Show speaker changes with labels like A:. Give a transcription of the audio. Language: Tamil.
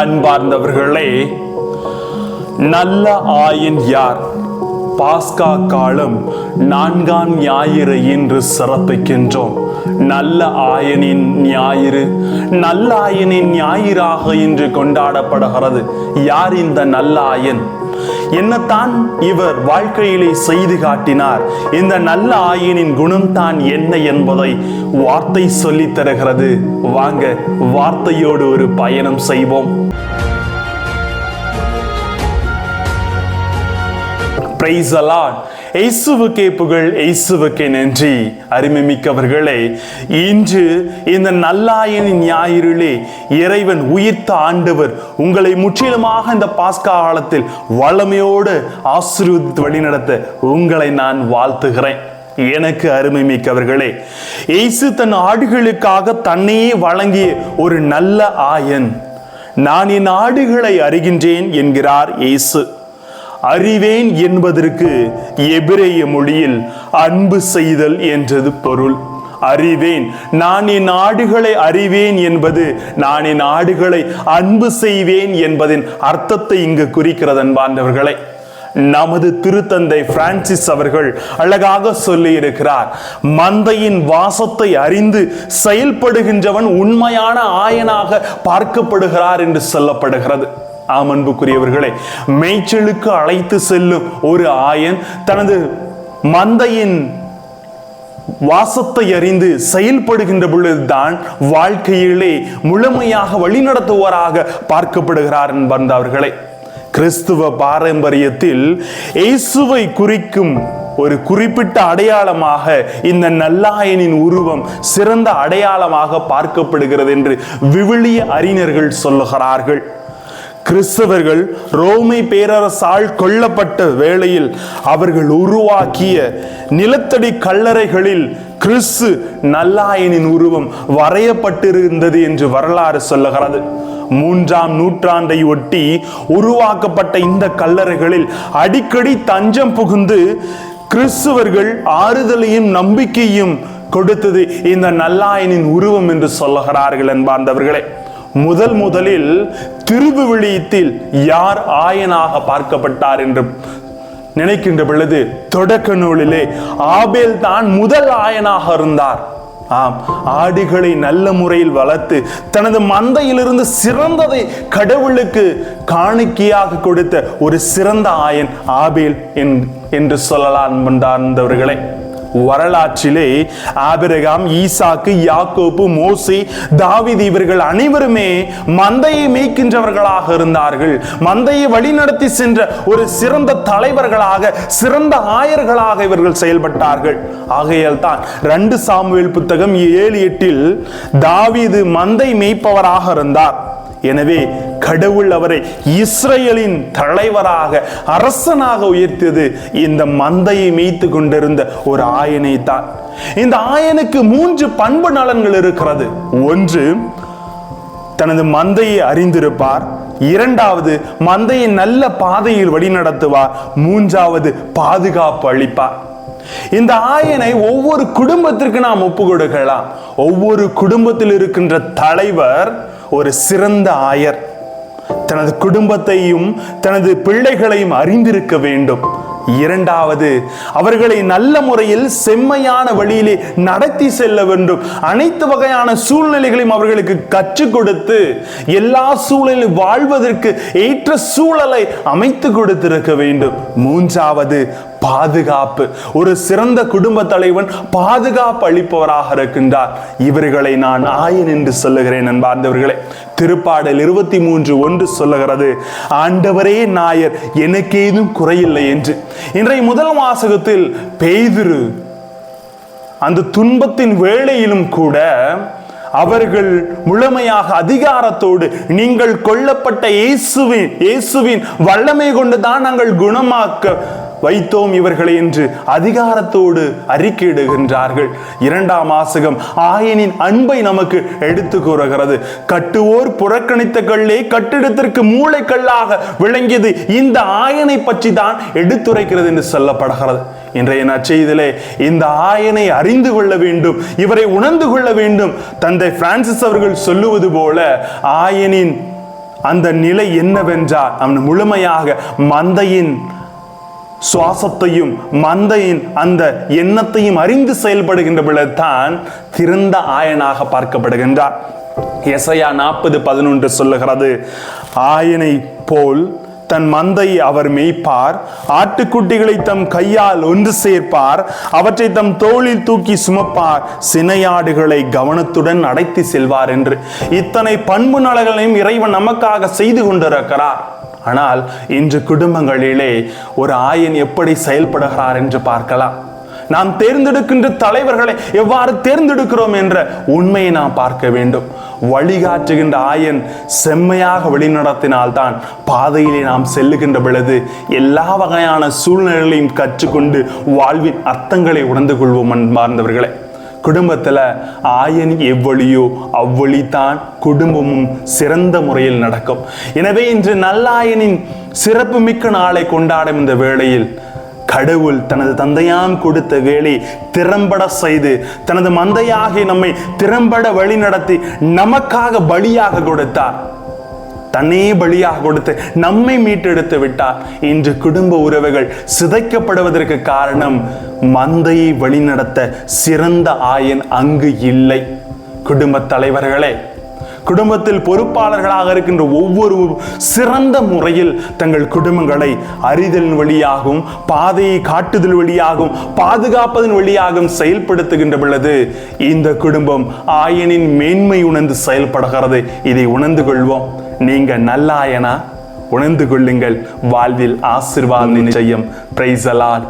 A: அன்பார்ந்தவர்களே நல்ல ஆயன் யார்? பாஸ்கா காலம் நான்காம் ஞாயிறு என்று சிறப்பிக்கின்றோம். நல்ல ஆயனின் ஞாயிறு நல்ல ஆயனின் ஞாயிறாக இன்று கொண்டாடப்படுகிறது. யார் இந்த நல்ல ஆயன்? என்னத்தான் இவர் வாழ்க்கையிலே செய்து காட்டினார்? இந்த நல்ல ஆயுனின் குணம் தான் என்ன என்பதை வார்த்தை சொல்லி தருகிறது. வாங்க வார்த்தையோடு ஒரு பயணம் செய்வோம். பிரைஸ் அலாட் இயேசுவுக்கே புகழ் இயேசுவுக்கே நன்றி. அருமைமிக்கவர்களே இன்று இந்த நல்லாயனின் ஞாயிறிலே இறைவன் உயிர்த்த ஆண்டவர் உங்களை முற்றிலுமாக இந்த பாஸ்கா காலத்தில் வளமையோடு ஆசீர்வதித்து வழிநடத்த உங்களை நான் வாழ்த்துகிறேன். எனக்கு அருமை மிக்கவர்களே இயேசு தன் ஆடுகளுக்காக தன்னையே வழங்கிய ஒரு நல்ல ஆயன். நான் என் ஆடுகளை அறிகின்றேன் என்கிறார் இயேசு. அறிவேன் என்பதற்கு எபிரேய மொழியில் அன்பு செய்தல் என்றது பொருள். அறிவேன். நான் என் ஆடுகளை அறிவேன் என்பது நான் என் ஆடுகளை அன்பு செய்வேன் என்பதின் அர்த்தத்தை இங்கு குறிக்கிறது அன்பாண்டவர்களை நமது திருத்தந்தை பிரான்சிஸ் அவர்கள் அழகாக சொல்லி இருக்கிறார் மந்தையின் வாசத்தை அறிந்து செயல்படுகின்றவன் உண்மையான ஆயனாக பார்க்கப்படுகிறார் என்று சொல்லப்படுகிறது. ஆம் அன்புக்குரியவர்களே மேய்ச்சலுக்கு அழைத்து செல்லும் ஒரு ஆயன் தனது மந்தையின் வாசத்தை அறிந்து செயல்படுகின்ற பொழுதுதான் வாழ்க்கையிலே முழுமையாக வழிநடத்துவோராக பார்க்கப்படுகிறார் என்பவர்களே கிறிஸ்துவ பாரம்பரியத்தில் இயேசுவை குறிக்கும் ஒரு குறிப்பிட்ட அடையாளமாக இந்த நல்லாயனின் உருவம் சிறந்த அடையாளமாக பார்க்கப்படுகிறது என்று விவிலிய அறிஞர்கள் சொல்லுகிறார்கள். கிறிஸ்தவர்கள் ரோமை பேரரசால் கொல்லப்பட்ட வேளையில் அவர்கள் உருவாக்கிய நிலத்தடி கல்லறைகளில் கிறிஸ்து நல்லாயனின் உருவம் வரையப்பட்டிருந்தது என்று வரலாறு சொல்லுகிறது. மூன்றாம் நூற்றாண்டை ஒட்டி உருவாக்கப்பட்ட இந்த கல்லறைகளில் அடிக்கடி தஞ்சம் புகுந்து கிறிஸ்துவர்கள் ஆறுதலையும் நம்பிக்கையும் கொடுத்தது இந்த நல்லாயனின் உருவம் என்று சொல்லுகிறார்கள் என்பார்ந்தவர்களே முதல் முதலில் திருவுவிழியத்தில் யார் ஆயனாக பார்க்கப்பட்டார் என்று நினைக்கின்ற பொழுது தொடக்க நூலிலே ஆபேல் தான் முதல் ஆயனாக இருந்தார். ஆம் ஆடுகளை நல்ல முறையில் வளர்த்து தனது மந்தையிலிருந்து சிறந்ததை கடவுளுக்கு காணிக்கையாக கொடுத்த ஒரு சிறந்த ஆயன் ஆபேல் என்று சொல்லலாம் என்றார்ந்தவர்களே வரலாற்றிலே ஆபிரகாம் ஈசாக்கு யாக்கோப்பு மோசி தாவித் இவர்கள் அனைவருமே மந்தையை மேய்க்கின்றவர்களாக இருந்தார்கள். மந்தையை வழிநடத்தி சென்ற ஒரு சிறந்த தலைவர்களாக சிறந்த ஆயர்களாக இவர்கள் செயல்பட்டார்கள். ஆகையால் தான் ரெண்டு சாமுவேல் புத்தகம் ஏழு எட்டில் தாவிது மந்தை மேய்ப்பவராக இருந்தார். எனவே கடவுள் அவரை இஸ்ரேலின் தலைவராக அரசனாக உயர்த்தியது இந்த மந்தையை மேய்த்து கொண்டிருந்த ஒரு ஆயனை தான் இந்த ஆயனுக்கு மூன்று பண்பு நலன்கள் இருக்கிறது. ஒன்று தனது மந்தையை அறிந்திருப்பார். இரண்டாவது மந்தையை நல்ல பாதையில் வழிநடத்துவார். மூன்றாவது பாதுகாப்பு அளிப்பார். இந்த ஆயனை ஒவ்வொரு குடும்பத்திற்கு நாம் ஒப்பு கொடுக்கலாம் ஒவ்வொரு குடும்பத்தில் இருக்கின்ற தலைவர் ஒரு சிறந்த ஆயர். தனது குடும்பத்தையும் தனது பிள்ளைகளையும் அறிந்திருக்க வேண்டும். இரண்டாவது அவர்களை நல்ல முறையில் செம்மையான வழியிலே நடத்தி செல்ல வேண்டும். அனைத்து வகையான சூழ்நிலைகளையும் அவர்களுக்கு கற்றுக் கொடுத்து எல்லா சூழலிலும் வாழ்வதற்கு ஏற்ற சூழலை அமைத்து கொடுத்திருக்க வேண்டும். மூன்றாவது பாதுகாப்பு. ஒரு சிறந்த குடும்ப தலைவன் பாதுகாப்பு அளிப்பவராக இருக்கின்றார். இவர்களை நான் ஆயன் என்று சொல்லுகிறேன் அன்பார்ந்தவர்களே. திருப்பாடல் இருபத்தி மூன்று ஒன்று சொல்லுகிறது ஆண்டவரே நாயர் எனக்கு ஏதும் குறையில்லை என்று. இன்றைய முதல் வாசகத்தில் பெய்திரு அந்த துன்பத்தின் வேளையிலும் கூட அவர்கள் முழுமையாக அதிகாரத்தோடு நீங்கள் கொல்லப்பட்ட இயேசுவின் இயேசுவின் வல்லமை கொண்டு தான் நாங்கள் குணமாக்க வைத்தோம் இவர்களை என்று அதிகாரத்தோடு அறிக்கையிடுகின்றார்கள். இரண்டாம் வாசகம் ஆயனின் அன்பை நமக்கு எடுத்து கூறுகிறது. கட்டுவோர் புறக்கணித்த கல்லே கட்டிடத்திற்கு மூளைக்கல்லாக விளங்கியது இந்த ஆயனை பற்றி தான் எடுத்துரைக்கிறது என்று சொல்லப்படுகிறது. இன்றைய நச்செய்திலே இந்த ஆயனை அறிந்து கொள்ள வேண்டும் இவரை உணர்ந்து கொள்ள வேண்டும். தந்தை பிரான்சிஸ் அவர்கள் சொல்லுவது போல ஆயனின் அந்த நிலை என்னவென்றால் அவன் முழுமையாக மந்தையின் சுவாசத்தையும் மந்தையின் அந்த எண்ணத்தையும் அறிந்து செயல்படுகின்ற பொழுதுதான் திறந்த ஆயனாக பார்க்கப்படுகின்றார். எசையா நாற்பது பதினொன்று சொல்லுகிறது ஆயனை போல் தன் மந்தையை அவர் மேய்ப்பார் ஆட்டுக்குட்டிகளை தம் கையால் ஒன்று சேர்ப்பார் அவற்றை தம் தோளில் தூக்கி சுமப்பார் சினையாடுகளை கவனத்துடன் அடைத்து செல்வார் என்று இத்தனை பண்பு நலகளையும் இறைவன் நமக்காக செய்து கொண்டிருக்கிறார். ஆனால் இன்று குடும்பங்களிலே ஒரு ஆயன் எப்படி செயல்படுகிறார் என்று பார்க்கலாம். நாம் தேர்ந்தெடுக்கின்ற தலைவர்களை எவ்வாறு தேர்ந்தெடுக்கிறோம் என்ற உண்மையை நாம் பார்க்க வேண்டும். வழிகாட்டுகின்ற ஆயன் செம்மையாக வழிநடத்தினால்தான் பாதையிலே நாம் செல்லுகின்ற பொழுது எல்லா வகையான சூழ்நிலைகளையும் கற்றுக்கொண்டு வாழ்வின் அர்த்தங்களை உணர்ந்து கொள்வோம் அன்பார்ந்தவர்களே. குடும்பத்துல ஆயன் எவ்வழியோ அவ்வழிதான் குடும்பமும் சிறந்த முறையில் நடக்கும். எனவே இன்று நல்லாயனின் சிறப்புமிக்க நாளை கொண்டாடும் இந்த வேளையில் கடவுள் தனது தந்தையாம் கொடுத்த வேலை திறம்பட செய்து தனது மந்தையாகி நம்மை திறம்பட வழி நடத்தி நமக்காக பலியாக கொடுத்தார். தன்னே பலியாக கொடுத்து நம்மை மீட்டெடுத்து விட்டார். இன்று குடும்ப உறவுகள் சிதைக்கப்படுவதற்கு காரணம் மந்தையை வழிநடத்த சிறந்த ஆயன் அங்கு இல்லை. குடும்ப தலைவர்களே குடும்பத்தில் பொறுப்பாளர்களாக இருக்கின்ற ஒவ்வொரு சிறந்த முறையில் தங்கள் குடும்பங்களை அறிதல் வழியாகவும் பாதையை காட்டுதல் வழியாகவும் பாதுகாப்பதன் வழியாகவும் செயல்படுத்துகின்ற பொழுது இந்த குடும்பம் ஆயனின் மேன்மை உணர்ந்து செயல்படுகிறது. இதை உணர்ந்து கொள்வோம். நீங்க நல்லாயனா உணர்ந்து கொள்ளுங்கள். வாழ்வில் ஆசிர்வாதம் நிச்சயம். பிரைசலால்